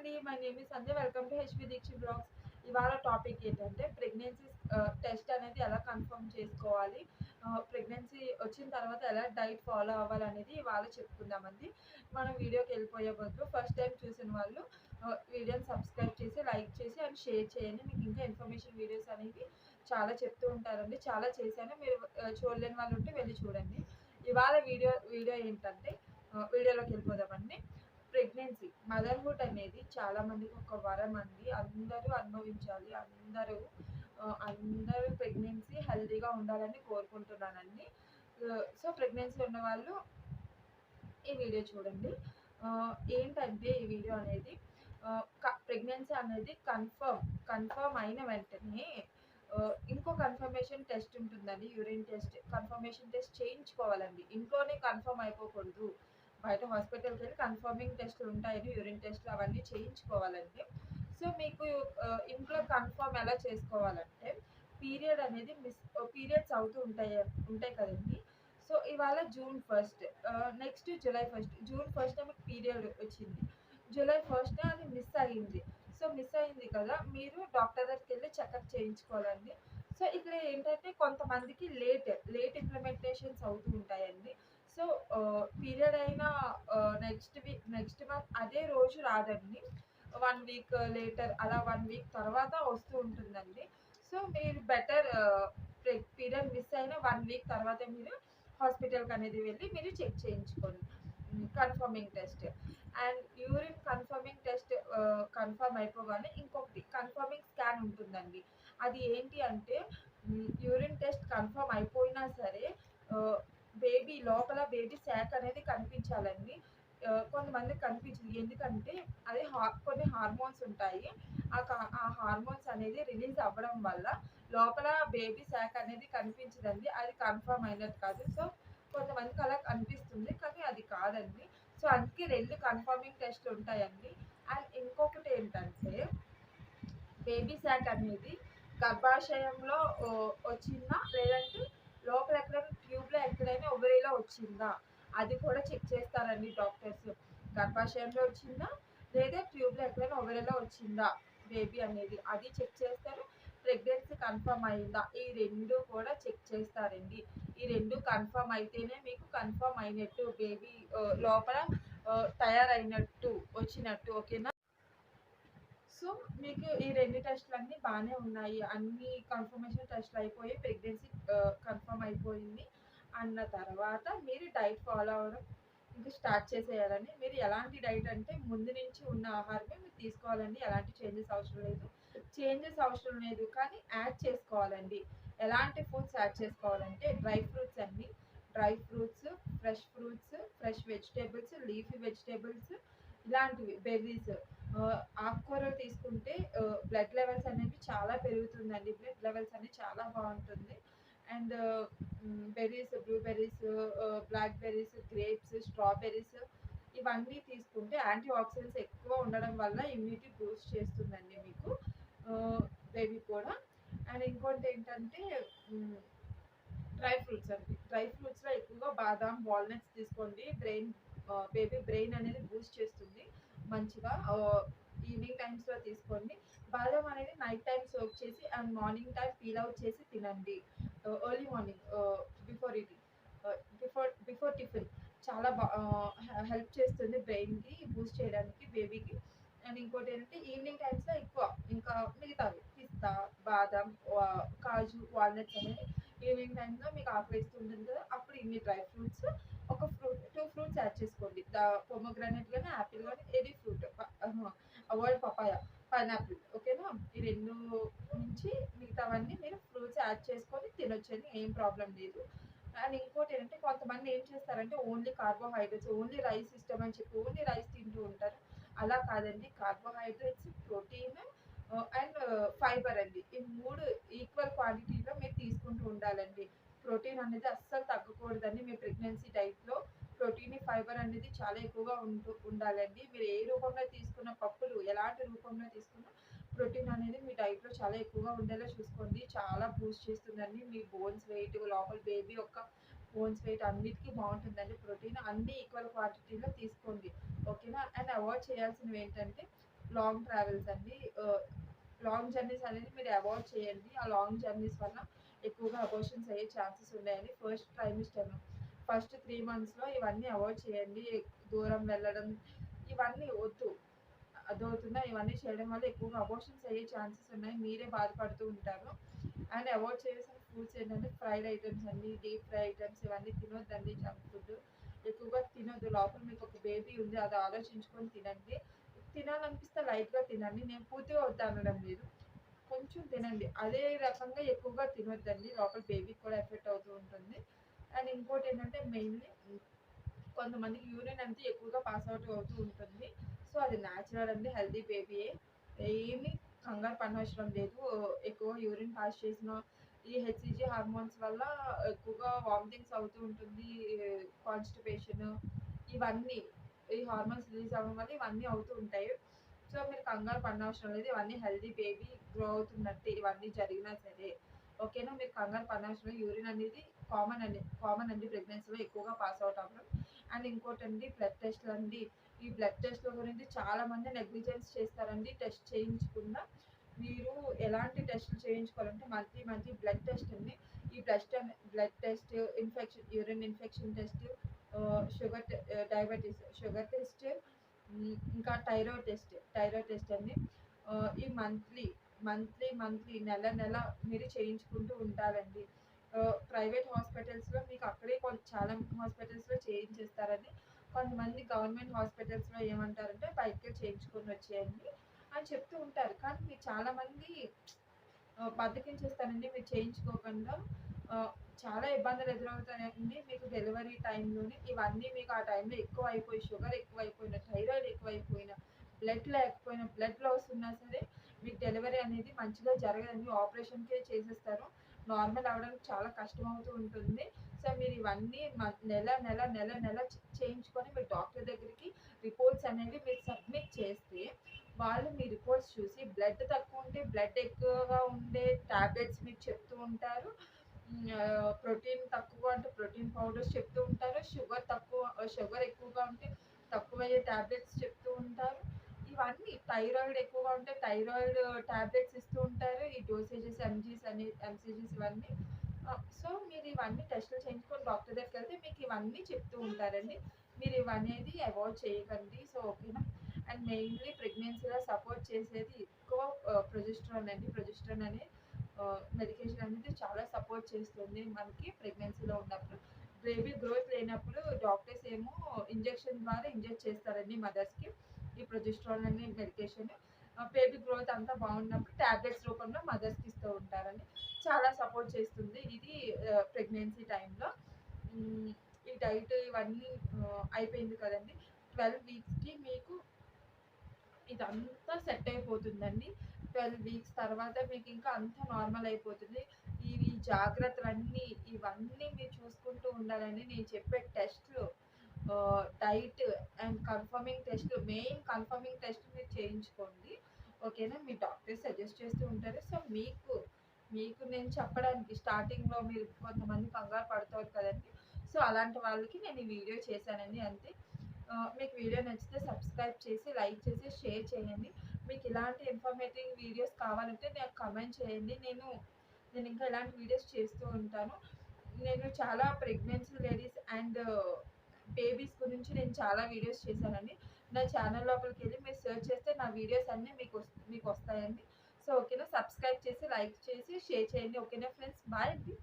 అండి. My name is Sanjay welcome to HP Deeksha blogs ఇవాళ topic ఏంటంటే pregnancy test uh, అనేది ఎలా కన్ఫర్మ్ చేసుకోవాలి? Uh, ప్రెగ్నెన్సీ వచ్చిన తర్వాత ఎలా డైట్ ఫాలో అవ్వాలనేది ఇవాళ చెప్పుకుందామండి. మనం వీడియోకి వెళ్ళిపోయే బదులు ఫస్ట్ టైం చూసిన వాళ్ళు uh, వీడియోని సబ్స్క్రైబ్ చేసి లైక్ చేసి అండ్ షేర్ చేయండి. మీకు ఇంకా ఇన్ఫర్మేషన్ వీడియోస్ అనేవి చాలా చెప్తూ ఉంటారండి. చాలా చేశాను. మీరు చూడలేని వాళ్ళు ఉంటే వెళ్ళి చూడండి. ఇవాళ వీడియో వీడియో ఏంటంటే వీడియోలోకి వెళ్ళిపోదామండి. ప్రెగ్నెన్సీ. మదర్హుడ్ అనేది చాలా మందికి ఒక వరం అండి. అందరూ అనుభవించాలి. అందరూ అందరూ ప్రెగ్నెన్సీ హెల్తీగా ఉండాలని కోరుకుంటున్నానండి. సో ప్రెగ్నెన్సీ ఉన్న వాళ్ళు ఈ వీడియో చూడండి. ఏంటంటే ఈ వీడియో అనేది ప్రెగ్నెన్సీ అనేది కన్ఫర్మ్ కన్ఫర్మ్ అయిన వెంటనే ఇంకో కన్ఫర్మేషన్ టెస్ట్ ఉంటుందండి యూరిన్ టెస్ట్. కన్ఫర్మేషన్ టెస్ట్ చేయించుకోవాలండి. ఇంట్లోనే కన్ఫర్మ్ అయిపోకూడదు. బయట హాస్పిటల్కి వెళ్ళి కన్ఫర్మింగ్ టెస్ట్లు ఉంటాయని యూరిన్ టెస్ట్లు అవన్నీ చేయించుకోవాలండి సో మీకు ఇంట్లో కన్ఫర్మ్ ఎలా చేసుకోవాలంటే పీరియడ్ అనేది మిస్ పీరియడ్స్ అవుతూ ఉంటాయి ఉంటాయి కదండి. సో ఇవాళ June first next July first June first మీకు పీరియడ్ వచ్చింది. జూలై ఫస్ట్ అది మిస్ అయ్యింది సో మిస్ అయింది కదా మీరు డాక్టర్ దగ్గరికి వెళ్ళి చెకప్ చేయించుకోవాలండి. సో ఇక్కడ ఏంటంటే కొంతమందికి లేట్ లేట్ ఇంప్లిమెంటేషన్స్ అవుతూ ఉంటాయండి. సో పీరియడ్ అయిన నెక్స్ట్ వీక్ నెక్స్ట్ మంత్ అదే రోజు రాదండి. వన్ వీక్ లేటర్ అలా వన్ వీక్ తర్వాత వస్తూ ఉంటుందండి. సో మీరు బెటర్ పీరియడ్ మిస్ అయిన వన్ వీక్ తర్వాత మీరు హాస్పిటల్కి అనేది వెళ్ళి మీరు చెక్ చేయించుకోండి. Confirming test. And urine confirming test confirm అయిపోగానే ఇంకొకటి కన్ఫర్మింగ్ స్కాన్ ఉంటుందండి. అది ఏంటి అంటే యూరిన్ టెస్ట్ కన్ఫర్మ్ అయిపోయినా సరే బేబీ లోపల బేబీ శాక్ అనేది కనిపించాలండి. కొంతమందికి కనిపించింది. ఎందుకంటే అది హా- కొన్ని హార్మోన్స్ ఉంటాయి. ఆ కా- ఆ హార్మోన్స్ అనేది రిలీజ్ అవ్వడం వల్ల లోపల బేబీ శాక్ అనేది కనిపించదండి. అది కన్ఫర్మ్ అయినది కాదు. సో కొంతమందికి అలా కనిపిస్తుంది. కానీ అది కాదండి. సో అందుకే రెండు కన్ఫర్మింగ్ టెస్ట్ ఉంటాయండి. అండ్ ఇంకొకటి ఏంటంటే బేబీ శాక్ అనేది గర్భాశయంలో వచ్చిన వచ్చిందా లేదంటే ఎక్కడైనా ట్యూబ్లో ఎక్కడైనా వచ్చిందా? అది కూడా చెక్ చేస్తారండి డాక్టర్స్. గర్భాశయంలో వచ్చిందా? లేదా ట్యూబ్లో ఎక్కడైనా ఒబరీలో వచ్చిందా? బేబీ అనేది అది చెక్ చేస్తారు. ప్రెగ్నెన్సీ కన్ఫర్మ్ అయిందా? ఈ రెండు కూడా చెక్ చేస్తారండి. ఈ రెండు కన్ఫర్మ్ అయితేనే మీకు కన్ఫర్మ్ అయినట్టు బేబీ లోపల తయారైనట్టు వచ్చినట్టు ఓకేనా? సో మీకు ఈ రెండు టెస్ట్లు అన్నీ బాగానే ఉన్నాయి. అన్ని కన్ఫర్మేషన్ టెస్ట్లు అయిపోయి ప్రెగ్నెన్సీ కన్ఫర్మ్ అయిపోయింది. అన్న తర్వాత మీరు డైట్ ఫాలో అవ్వడం ఇంకా స్టార్ట్ చేసేయాలండి. మీరు ఎలాంటి డైట్ అంటే ముందు నుంచి ఉన్న ఆహారమే మీరు తీసుకోవాలండి. ఎలాంటి చేంజెస్ అవసరం లేదు. చేంజెస్ అవసరం లేదు కానీ యాడ్ చేసుకోవాలండి. ఎలాంటి ఫుడ్స్ యాడ్ చేసుకోవాలంటే డ్రై ఫ్రూట్స్ అండి. Dry fruits fresh fruits fresh vegetables leafy vegetables ఇలాంటివి బెర్రీస్. ఆకుకూరలు తీసుకుంటే బ్లడ్ లెవెల్స్ అనేవి చాలా పెరుగుతుందండి. బ్లడ్ లెవెల్స్ అనేవి చాలా బాగుంటుంది. And berries blueberries black berries grapes strawberries ఇవన్నీ తీసుకుంటే యాంటీ ఆక్సిడెంట్స్ ఎక్కువ ఉండడం వల్ల ఇమ్యూనిటీ బూస్ట్ చేస్తుందండి మీకు బేబీ కూడా. అండ్ ఇంకోటి ఏంటంటే డ్రై ఫ్రూట్స్ అండి. డ్రై ఫ్రూట్స్లో ఎక్కువగా బాదాం వాల్నట్స్ తీసుకోండి. బ్రెయిన్ బేబీ బ్రెయిన్ అనేది బూస్ట్ చేస్తుంది. మంచిగా ఈవినింగ్ టైమ్స్లో తీసుకోండి. బాదం అనేది నైట్ టైం సోక్ చేసి and morning time peel out చేసి తినండి. ఎర్లీ మార్నింగ్ బిఫోర్ ఇది బిఫోర్ బిఫోర్ టిఫిన్ చాలా బా uh, హెల్ప్ చేస్తుంది బ్రెయిన్కి బూస్ట్ చేయడానికి బేబీకి అండ్ ఇంకోటి ఏంటంటే ఈవినింగ్ టైమ్స్లో ఎక్కువ ఇంకా మిగతావి పిస్తా బాదం కాజు వాల్నట్స్ అనేవి ఈవినింగ్ టైంలో మీకు ఆకలిస్తుంటుంది కదా అప్పుడు ఇన్ని డ్రై ఫ్రూట్స్ ఒక ఫ్రూట్ టూ ఫ్రూట్స్ యాడ్ చేసుకోండి. పొమగ్రానైట్ కానీ యాపిల్ కానీ ఏది ఫ్రూట్ అవాయిడ్ పపాయ పైనాపిల్ ఓకేనా? ఈ రెండు నుంచి మిగతావన్నీ మీరు ఫ్రూట్స్ యాడ్ చేసుకొని తినొచ్చండి ఏం ప్రాబ్లం లేదు. అండ్ ఇంకోటి ఏంటంటే కొంతమంది ఏం చేస్తారంటే ఓన్లీ కార్బోహైడ్రేట్స్ ఓన్లీ రైస్ ఇష్టం అని చెప్పి ఓన్లీ రైస్ తింటూ ఉంటారు. అలా కాదండి కార్బోహైడ్రేట్స్ ప్రోటీన్ అండ్ ఫైబర్ అండి. ఈ మూడు ఈక్వల్ క్వాంటిటీలో మీరు తీసుకుంటూ ఉండాలండి. ప్రోటీన్ అనేది అస్సలు తగ్గకూడదండి. మీ ప్రెగ్నెన్సీ డైట్లో ప్రోటీన్ ఫైబర్ అనేది చాలా ఎక్కువగా ఉంటూ ఉండాలండి. మీరు ఏ రూపంలో తీసుకున్న పప్పులు ఎలాంటి రూపంలో తీసుకున్నా ప్రోటీన్ అనేది మీ డైట్లో చాలా ఎక్కువగా ఉండేలా చూసుకోండి. చాలా బూస్ట్ చేస్తుందండి. మీ బోన్స్ వెయిట్ లోపల బేబీ యొక్క బోన్స్ వెయిట్ అన్నిటికీ బాగుంటుందండి. ప్రోటీన్ అన్ని ఈక్వల్ క్వాంటిటీలో తీసుకోండి. ఓకేనా? అండ్ అవాయిడ్ చేయాల్సినవి ఏంటంటే లాంగ్ ట్రావెల్స్ అండి. లాంగ్ జర్నీస్ అనేది మీరు అవాయిడ్ చేయండి. ఆ లాంగ్ జర్నీస్ వల్ల ఎక్కువగా అబోషన్స్ అయ్యే ఛాన్సెస్ ఉన్నాయని ఫస్ట్ ట్రైమిస్టర్ ఫస్ట్ త్రీ మంత్స్లో ఇవన్నీ అవాయిడ్ చేయండి దూరం వెళ్ళడం ఇవన్నీ వద్దు. అదవుతుందా ఇవన్నీ చేయడం వల్ల ఎక్కువగా అబోషన్స్ అయ్యే ఛాన్సెస్ ఉన్నాయి. మీరే బాధపడుతూ ఉంటారు. అండ్ అవాయిడ్ చేయాల్సిన ఫుడ్స్ ఏంటంటే ఫ్రైడ్ ఐటమ్స్ అండి డీప్ ఫ్రై ఐటమ్స్ ఇవన్నీ తినొద్దండి జంక్ ఫుడ్ ఎక్కువగా తినొద్దు. లోపల మీకు ఒక బేబీ ఉంది అది ఆలోచించుకొని తినండి. తినాలనిపిస్తే లైట్గా తినండి. నేను పూర్తిగా వద్దు అనడం లేదు. కొంచెం తినండి. అదే రకంగా ఎక్కువగా తినొద్దండి. లోపల బేబీకి కూడా ఎఫెక్ట్ అవుతూ ఉంటుంది. అండ్ ఇంకోటి ఏంటంటే మెయిన్లీ కొంతమందికి యూరిన్ అంతా ఎక్కువగా పాస్ అవుట్ అవుతూ ఉంటుంది. సో అది న్యాచురల్ అండి హెల్దీ బేబీయే ఏమీ కంగారు పనవసరం లేదు. ఎక్కువ యూరిన్ పాస్ చేసిన ఈ హెచ్సిజీ హార్మోన్స్ వల్ల ఎక్కువగా వామిటింగ్స్ అవుతూ ఉంటుంది. కాన్స్టిపేషన్ ఇవన్నీ ఈ హార్మోన్స్ రిలీజ్ అవ్వడం వల్ల ఇవన్నీ అవుతూ ఉంటాయి. సో మీరు కంగారు పడనవసరం లేదు. ఇవన్నీ హెల్దీ బేబీ గ్రో అవుతున్నట్టు ఇవన్నీ జరిగినా సరే. ఓకేనా మీరు కంగారు పడనవసరం యూరిన్ అనేది కామన్ అండి. కామన్ అండి. ప్రెగ్నెన్సీలో ఎక్కువగా పాస్ అవుట్ అవ్వడం. అండ్ ఇంకోటి అండి బ్లడ్ టెస్ట్లు అండి. ఈ బ్లడ్ టెస్ట్ల గురించి చాలామంది నెగ్లిజెన్స్ చేస్తారండి. టెస్ట్ చేయించకుండా మీరు ఎలాంటి టెస్ట్లు చేయించుకోవాలంటే మంత్లీ మంత్లీ బ్లడ్ టెస్ట్ అండి. ఈ blood blood test infection urine infection test sugar diabetes sugar test ఇంకా థైరాయిడ్ టెస్ట్ థైరాయిడ్ టెస్ట్ అండి. ఈ మంత్లీ మంత్లీ మంత్లీ నెల నెల మీరు చేయించుకుంటూ ఉండాలండి ప్రైవేట్ హాస్పిటల్స్లో మీకు అక్కడే కొంచెం చాలా హాస్పిటల్స్లో చేయించేస్తారండి. కొంతమంది గవర్నమెంట్ హాస్పిటల్స్లో ఏమంటారంటే బయటకే చేయించుకొని వచ్చేయండి అని చెప్తూ ఉంటారు. కానీ మీరు చాలామంది బద్దకించేస్తారండి. మీరు చేయించుకోకుండా చాలా ఇబ్బందులు ఎదురవుతాయండి మీకు డెలివరీ టైంలోనే ఇవన్నీ మీకు ఆ టైంలో ఎక్కువ అయిపోయి షుగర్ ఎక్కువ అయిపోయిన థైరాయిడ్ ఎక్కువ అయిపోయిన బ్లడ్ లేకపోయినా బ్లడ్ లాస్ ఉన్నా సరే మీకు డెలివరీ అనేది మంచిగా జరగదండి. ఆపరేషన్కే చేసేస్తారు. నార్మల్ అవ్వడానికి చాలా కష్టం అవుతూ ఉంటుంది. సో మీరు ఇవన్నీ నెల నెల నెల నెల చేయించుకొని మీరు డాక్టర్ దగ్గరికి రిపోర్ట్స్ అనేవి మీరు సబ్మిట్ చేస్తే వాళ్ళు మీ రిపోర్ట్స్ చూసి బ్లడ్ తక్కువ ఉంటే బ్లడ్ ఎక్కువగా ఉండే టాబ్లెట్స్ మీకు చెప్తూ ఉంటారు. ప్రోటీన్ తక్కువ అంటే ప్రోటీన్ పౌడర్స్ చెప్తూ ఉంటారు. షుగర్ తక్కువ షుగర్ ఎక్కువగా ఉంటే తక్కువయ్యే ట్యాబ్లెట్స్ చెప్తూ ఉంటారు. ఇవన్నీ థైరాయిడ్ ఎక్కువగా ఉంటే థైరాయిడ్ టాబ్లెట్స్ ఇస్తూ ఉంటారు. ఈ డోసేజెస్ ఎంజీస్ అని ఎంసీజీస్ ఇవన్నీ. సో మీరు ఇవన్నీ టెస్టులు చేయించుకొని డాక్టర్ దగ్గరికి వెళ్తే మీకు ఇవన్నీ చెప్తూ ఉంటారండి. మీరు ఇవన్నీ అవాయిడ్ చేయకండి. సో ఓకేనా అండ్ మెయిన్లీ ప్రెగ్నెన్సీలో సపోర్ట్ చేసేది ఎక్కువ ప్రొజెస్ట్రాన్ అండి. ప్రొజెస్ట్రాన్ అనేది మెడికేషన్ అనేది చాలా సపోర్ట్ చేస్తుంది మనకి ప్రెగ్నెన్సీలో ఉన్నప్పుడు. బేబీ గ్రోత్ లేనప్పుడు డాక్టర్స్ ఏమో ఇంజెక్షన్ ద్వారా ఇంజెక్ట్ చేస్తారండి మదర్స్కి ఈ ప్రొజెస్ట్రాన్ అనే మెడికేషన్ బేబీ గ్రోత్ అంతా బాగున్నప్పుడు ట్యాబ్లెట్స్ రూపంలో మదర్స్కి ఇస్తూ ఉంటారండి. చాలా సపోర్ట్ చేస్తుంది ఇది ప్రెగ్నెన్సీ టైంలో ఈ డైట్ ఇవన్నీ అయిపోయింది కదండి. ట్వెల్వ్ వీక్స్కి మీకు ఇదంతా సెట్ అయిపోతుందండి. ట్వెల్వ్ వీక్స్ తర్వాత మీకు ఇంకా అంతా నార్మల్ అయిపోతుంది. ఇవి జాగ్రత్తలన్నీ ఇవన్నీ మీరు చూసుకుంటూ ఉండాలని నేను చెప్పే టెస్ట్లు diet and confirming test main confirming test మీరు చేయించుకోండి. ఓకేనా? మీ డాక్టర్ సజెస్ట్ చేస్తూ ఉంటారు. సో మీకు మీకు నేను చెప్పడానికి స్టార్టింగ్లో మీరు కొంతమంది కంగారు పడతారు కదండి. సో అలాంటి వాళ్ళకి నేను ఈ వీడియో చేశానండి అంతే. మీకు వీడియో నచ్చితే సబ్స్క్రైబ్ చేసి లైక్ చేసి షేర్ చేయండి. మీకు ఇలాంటి ఇన్ఫర్మేటివ్ వీడియోస్ కావాలంటే నాకు కమెంట్ చేయండి. నేను నేను ఇంకా ఇలాంటి వీడియోస్ చేస్తూ ఉంటాను. నేను చాలా ప్రెగ్నెన్సీ లేడీస్ అండ్ బేబీస్ గురించి నేను చాలా వీడియోస్ చేశానండి. నా ఛానల్ లోపలికి వెళ్ళి మీరు సెర్చ్ చేస్తే నా వీడియోస్ అన్నీ మీకు మీకు వస్తాయండి. సో ఓకేనా సబ్స్క్రైబ్ చేసి లైక్ చేసి షేర్ చేయండి. ఓకేనా ఫ్రెండ్స్ బాయ్ అండి.